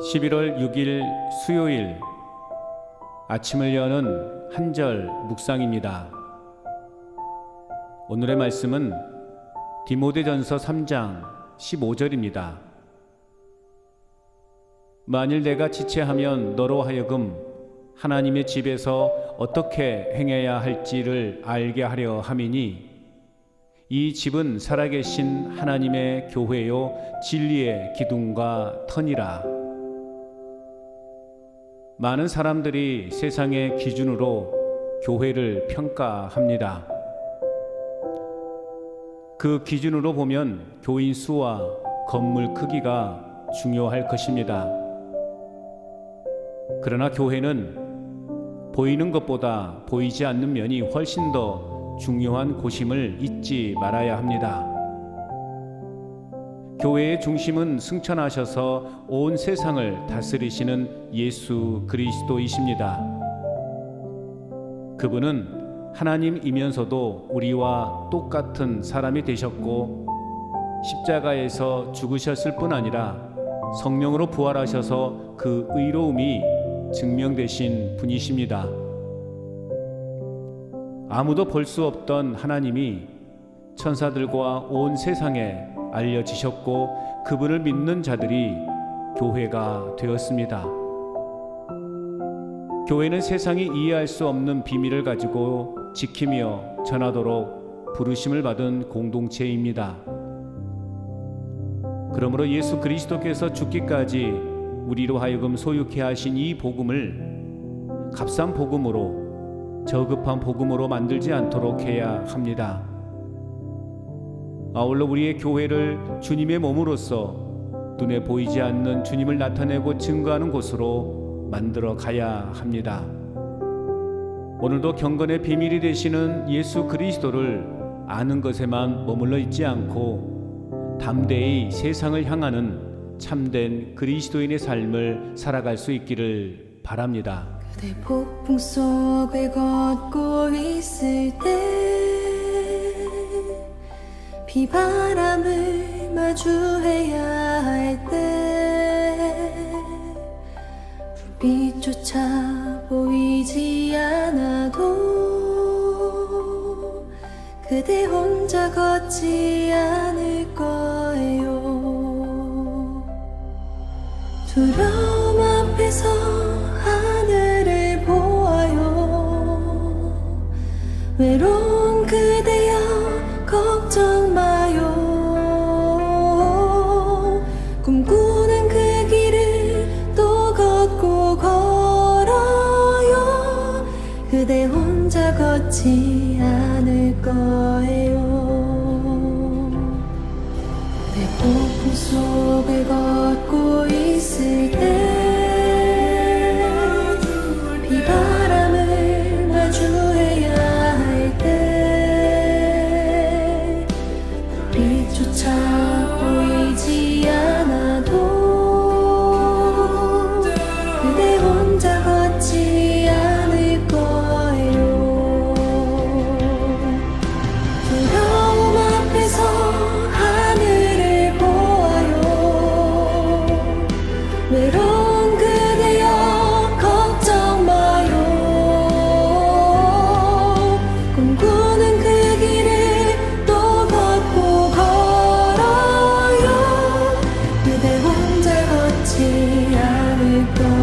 11월 6일 수요일 아침을 여는 한절 묵상입니다. 오늘의 말씀은 디모데전서 3장 15절입니다. 만일 내가 지체하면 너로 하여금 하나님의 집에서 어떻게 행해야 할지를 알게 하려 함이니 이 집은 살아계신 하나님의 교회요 진리의 기둥과 터니라. 많은 사람들이 세상의 기준으로 교회를 평가합니다. 그 기준으로 보면 교인 수와 건물 크기가 중요할 것입니다. 그러나 교회는 보이는 것보다 보이지 않는 면이 훨씬 더 중요한 곳임을 잊지 말아야 합니다. 교회의 중심은 승천하셔서 온 세상을 다스리시는 예수 그리스도이십니다. 그분은 하나님이면서도 우리와 똑같은 사람이 되셨고 십자가에서 죽으셨을 뿐 아니라 성령으로 부활하셔서 그 의로움이 증명되신 분이십니다. 아무도 볼 수 없던 하나님이 천사들과 온 세상에 알려지셨고 그분을 믿는 자들이 교회가 되었습니다. 교회는 세상이 이해할 수 없는 비밀을 가지고 지키며 전하도록 부르심을 받은 공동체입니다. 그러므로 예수 그리스도께서 죽기까지 우리로 하여금 소유케 하신 이 복음을 값싼 복음으로 저급한 복음으로 만들지 않도록 해야 합니다. 아울러 우리의 교회를 주님의 몸으로서 눈에 보이지 않는 주님을 나타내고 증거하는 곳으로 만들어 가야 합니다. 오늘도 경건의 비밀이 되시는 예수 그리스도를 아는 것에만 머물러 있지 않고 담대히 세상을 향하는 참된 그리스도인의 삶을 살아갈 수 있기를 바랍니다. 그대 폭풍 속을 걷고 있을 때 비바람을 마주해야 할 때 불빛조차 보이지 않아도 그대 혼자 걷지 않을 거예요. 두려움 앞에서 하늘을 보아요. 외로운 그대 그대 혼자 걷지 않을 거예요 stay out